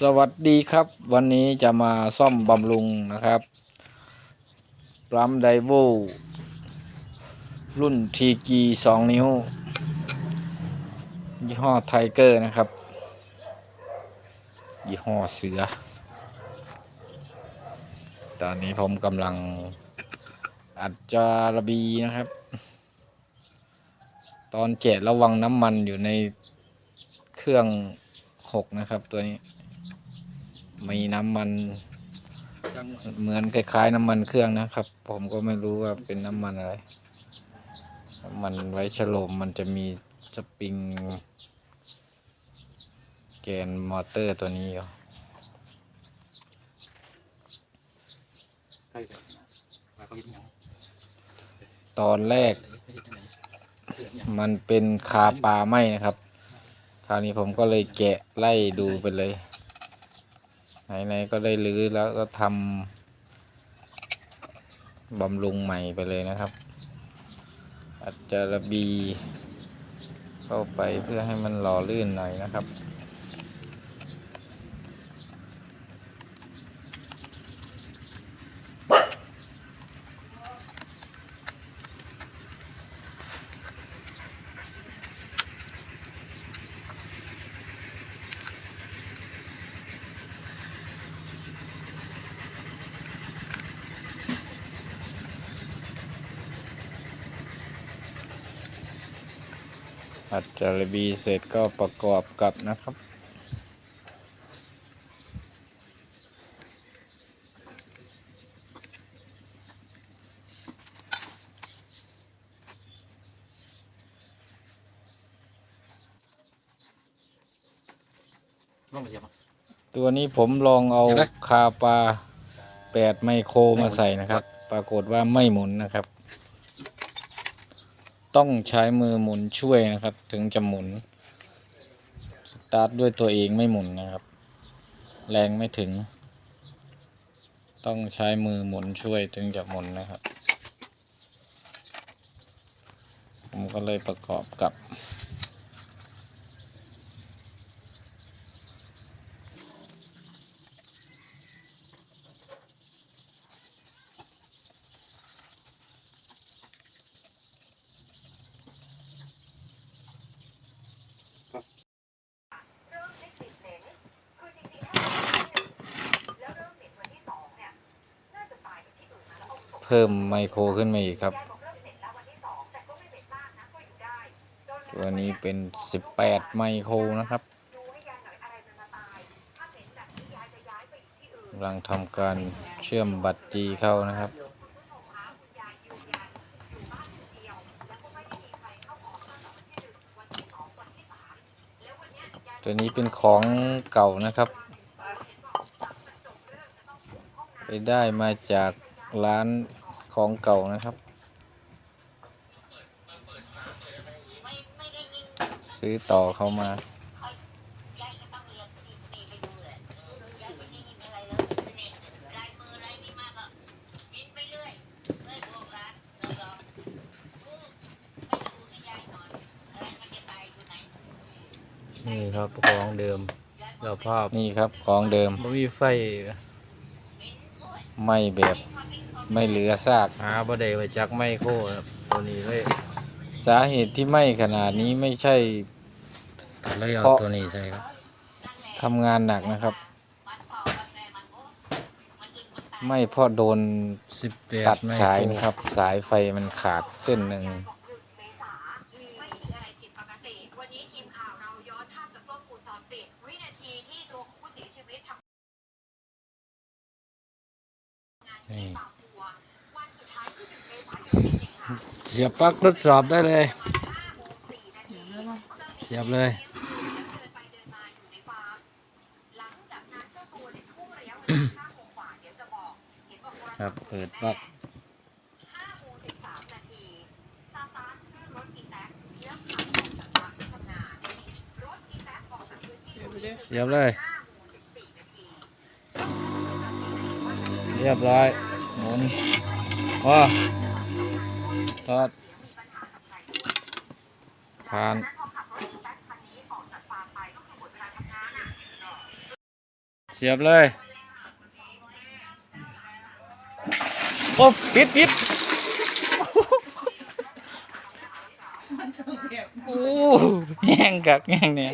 สวัสดีครับ วันนี้จะมาซ่อมบำรุงนะครับปั๊มไดโวรุ่นทีกีสองนิ้ว ยี่ห้อไทเกอร์นะครับ ยี่ห้อเสือ ตอนนี้ผมกำลังอัดจาระบีนะครับ ตอนแกะระวังน้ำมันอยู่ในเครื่องหกนะครับ ตัวนี้ มีน้ำมันเหมือนคล้ายๆ น้ำมันเครื่องนะครับ ผมก็ไม่รู้ว่าเป็นน้ำมันอะไรน้ำมันไว้ฉลมมันจะมีสปริงแกนมอเตอร์ตัวนี้อยู่ใช่ใช่มาเขาเห็นยังตอนแรกเห็นยังเห็นยังมันเป็นคาปลาไหมนะครับ คราวนี้ผมก็เลยแกะไล่ดูไปเลย ไหนๆก็ได้รื้อแล้วก็ทำบำรุงใหม่ไปเลยนะครับ อาจจะระบี เข้าไปเพื่อให้มันหล่อลื่นหน่อยนะครับ อัดจาระบีเสร็จก็ประกอบกับนะครับลองมาเสียบอะ ตัวนี้ผมลองเอาใช่ไหม คาปลาแปดไมโครมาใส่นะครับ ปรากฏว่าไม่หมุนนะครับ ต้องใช้มือหมุนช่วยนะครับ ถึงจะหมุน สตาร์ทด้วยตัวเองไม่หมุนนะครับ แรงไม่ถึง ต้องใช้มือหมุนช่วยถึงจะหมุนนะครับ ผมก็เลยประกอบกับ เริ่มได้กลิ่นเหม็น คือจริงๆถ้าเป็นที่หนึ่งแล้วเริ่มเหม็นวันที่สองเนี่ย น่าจะตายจากที่อื่นมาแล้ว เพิ่มไมโครขึ้นมาอีกครับยายบอกเริ่มเหม็นแล้ววันที่สองแต่ก็ไม่เหม็นมากนะก็อยู่ได้จนตัวนี้เป็น 18 ไมโครนะครับกำลังทำการเชื่อมบัตรจีเข้านะครับตัวนี้เป็นของเก่านะครับ ไปได้มาจาก ร้านของเก่านะครับ ซื้อต่อเข้ามายายก็ต้องเรียนรีบหนีไปดูเลยยายไม่ได้ยินอะไรเลยเนี่ยลายมืออะไรนี่มากก็บินไปเรื่อยเรื่อยโบกร้านเราลองดูไปดูให้ยายหน่อยอะไรมันจะตายอยู่ไหนนี่ครับของเดิมสภาพนี่ครับของเดิมไม่มีไฟ ไม่แบบไม่เหลือซากหาบ่ได้มาจากไมโครครับตัวนี้เลยสาเหตุที่ไหม่ขนาดนี้ไม่ใช่เลยเอาเพราะตัวนี้ใช่ครับ ทำงานหนักนะครับ ไม่เพราะโดนสิบแปตัดดไมสายโครนะครับ สายไฟมันขาดเส้นหนึ่ง เมษาไม่มีอะไรผิดปกติ วันนี้ทีมข่าวเราย้อนภาพจากกล้องวงจรปิด วินาทีที่ตัวของผู้เสียชีวิตทำงา นที่ปากบัววันสุดท้ายคือหนึ่งเมษายนจริงๆค่ะเสียบปลั๊กทดสอบได้เลยห้าโมงสี่นาทีเสียบเลยเดินไปเดินมาอยู่ในฟาร์มหลังจากนั้นเจ้าตัวในช่วงระยะเวลาห้าโมงกว่าเดี๋ยวจะบอกเห็นบอกโทรครัศับพท์เปิดปลั๊กห้าโมงสิบสามนาทีสตาร์ทเครื่องรถอีแท็กแล้วขับออกจากบ้านที่ทำงานรถอีแท็กออกจากพื้นที่ตรงนี้เสียบเลย เรียบร้อยหมุนว้าทอดเสียมีปัญหากับใครด้วยผ่านหลังจากนั้นพอขับรถอีแท็กคันนี้ออกจากฟาร์มไปก็คือหมดเวลาทำงานอะเสียบเลย โอ้ปิดปิดโอ้แย่งกักแย่งเนี่ย